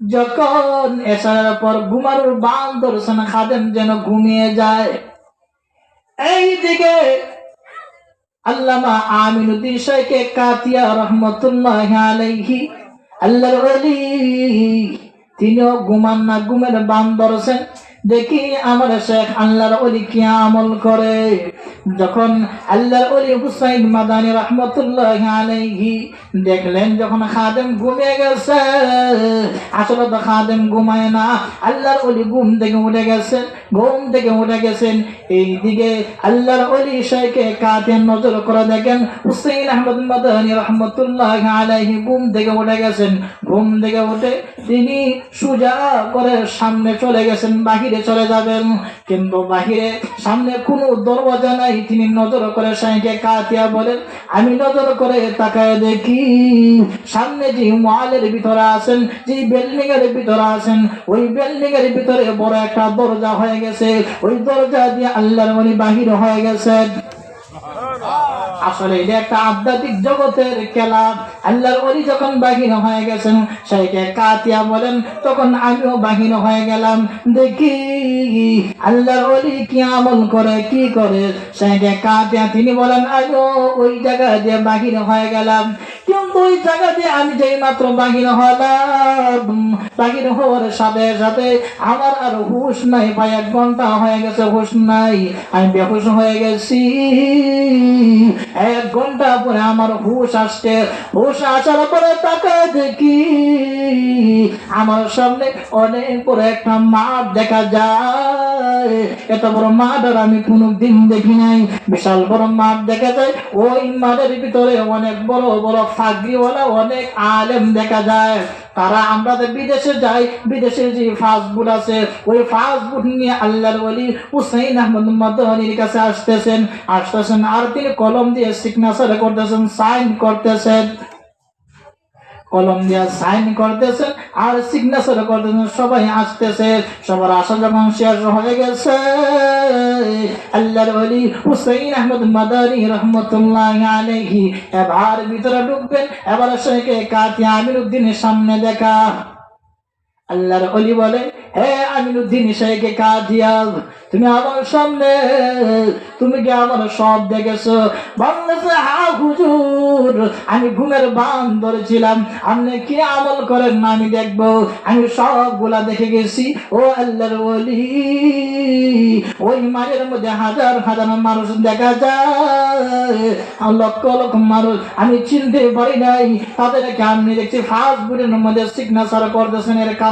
যখন এসার পর ঘুমারুর ধরছেন খাদেম যেন ঘুমিয়ে যায় আল্লামা আমিনুদ্দিন শেখে কাতিয়া রহমতুল্লাহ আলাইহি, আল্লাহর অলি তিনিও ঘুমান না, ঘুমের বান ধরছেন। দেখি আমার শেখ আল্লাহর অলি কি আমল করে। যখন আল্লাহর অলি হুসাইন মাদানী রহমতুল্লাহ আলাইহি দেখলেন যখন খাদেম ঘুমিয়ে গেছে, আসলে তো খাদেম ঘুমায় না, আল্লাহর অলি ঘুম থেকে উঠে গেছেন ঘুম থেকে উঠে গেছেন। এইদিকে আল্লাহর অলি শেখে কাতে নজর করে দেখেন হুসাইন আহমদ মাদানী রহমতুল্লাহ আলাইহি ঘুম থেকে উঠে গেছেন। ঘুম থেকে উঠে তিনি সুজা করে সামনে চলে গেছেন বাহিরে। চলে যাবেন। কিন্তু বাহিরে সামনে কোনো দরওয়াজা নাই। তিনি নজর করে সাইকে কাতিয়া বলেন, আমি নজর করে তাকায় দেখি, সামনে যে মহালের ভিতরে আছেন, যে বিল্ডিং এর ভিতরে আছেন, ওই বিল্ডিং এর ভিতরে বড় একটা দরজা হয়ে গেছে। ওই দরজা দিয়ে আল্লাহর মনি বাহির হয়ে গেছে আসলে এটা একটা আধ্যাত্মিক জগতের খেলা। আল্লাহর অলি যখন বাহির হয়ে গেছেন সেইকে কাতিয়া বলেন, তখন আমিও বাহির হয়ে গেলাম। দেখি আল্লাহর অলি কি আমল করে, কি করে? সেইকে কাতিয়া তিনি বলেন, আমিও ওই জায়গা দিয়ে বাহির হয়ে গেলাম। কিন্তু ওই জায়গা দিয়ে আমি যেই মাত্র বাহির হলাম বাহির হওয়ার সাথে সাথে আমার আর হুশ নাই ভাই, এক ঘণ্টা হয়ে গেছে, হুশ নাই। আমি বেহুশ হয়ে গেছি। এক ঘণ্টা পরে আমার হুশ আসছে। হুশ আসার পরে তাকে দেখি আমার সামনে অনেক বড় একটা মাঠ দেখা যায়। এত বড় মাঠ আর আমি কোনোদিন দেখি নাই। বিশাল বড় মাঠ দেখা যায়, ওই মাঠের ভিতরে অনেক বড় বড় ফাগরিওয়ালা অনেক আলেম দেখা যায়। তারা আমরা যে বিদেশে যাই, বিদেশে যে ফাস্টফুড আছে, ওই ফাস্টফুড নিয়ে আল্লাহর ওলি হুসাইন আহমদ মাদানির কাছে আসতেছেন। আসতেছেন আর তিনি কলম দিয়ে সিগনেচার করতেছেন সাইন করতেছেন। কলম দিয়ে সাইন করতেছেন আর সিগনেচার করতেছেন সবাই আসতেছে। সবার আসা যখন শেষ হয়ে গেছে, আল্লাহর ওলি হুসাইন আহমদ মাদারি রহমতুল্লাহ আলহি এবার ভিতরে ঢুকবেন, এবার শেখে কাতি আমির উদ্দিনের সামনে দেখা। আল্লাহর অলি বলে, হে আমিনুদ্দিন শেখে কাদিয়া তুমি আমার সামনে, তুমি কি আমার সব দেখেছ? বলছে হা হুজুর, আমি ঘুমের বান ধরেছিলাম, আপনি কি আমল করেন না আমি দেখব, আমি সবগুলা দেখে গেছি। ও আল্লাহর অলি ওই মাঠের মধ্যে হাজার হাজার মানুষ দেখা যায় লক্ষ লক্ষ মানুষ, আমি চিনতে পারি নাই, তাদেরকে আমি দেখছি, ফাস্ট ফুডের মধ্যে সিগনেচার করতেছেন এর কারণটা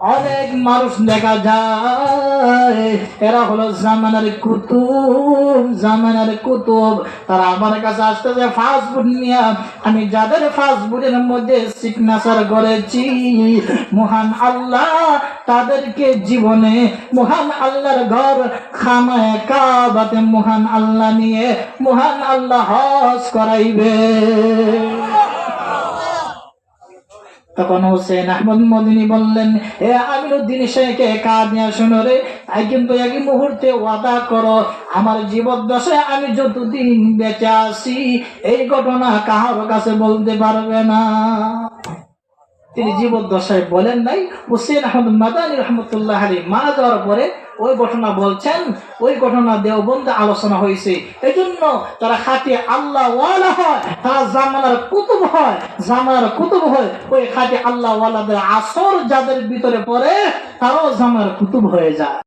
অনেক মানুষ দেখা যায়। এরা হলো জামানার কুতুব জামানার কুতুব। তারা আমার কাছে আসতেছে ফাস্ট ফুড নিয়ে। আমি যাদের ফাস্ট ফুডের মধ্যে সিগনেচার করেছি, মহান আল্লাহ তাদেরকে জীবনে, মহান আল্লাহর ঘর খামায় কাবাতে মহান আল্লাহ নিয়ে, মহান আল্লাহ হজ করাইবে। তখন হোসেন আহমদ মদিনী বললেন, এ আমিরুদ্দিন শেখে কাদিয়া শুনো রে, তাই কিন্তু একই মুহূর্তে ওয়াদা করো, আমার জীবদ্দশায় আমি যতদিন বেঁচে আসি এই ঘটনা কাহার কাছে বলতে পারবে না। তিনি জীবদ্দশায় বলেন নাই, হোসেন আহমদ মাদানী রহমতুল্লাহ আলী মারা যাওয়ার পরে ওই ঘটনা বলছেন, ওই ঘটনা দেওবন্দে আলোচনা হয়েছে। এই জন্য তারা খাতে আল্লাহ ওয়ালা হয়, তারা জামানার কুতুব হয়, জামানার কুতুব হয়। ওই খাতে আল্লাহ ওয়ালাদের আসর যাদের ভিতরে পড়ে, তারাও জামার কুতুব হয়ে যায়।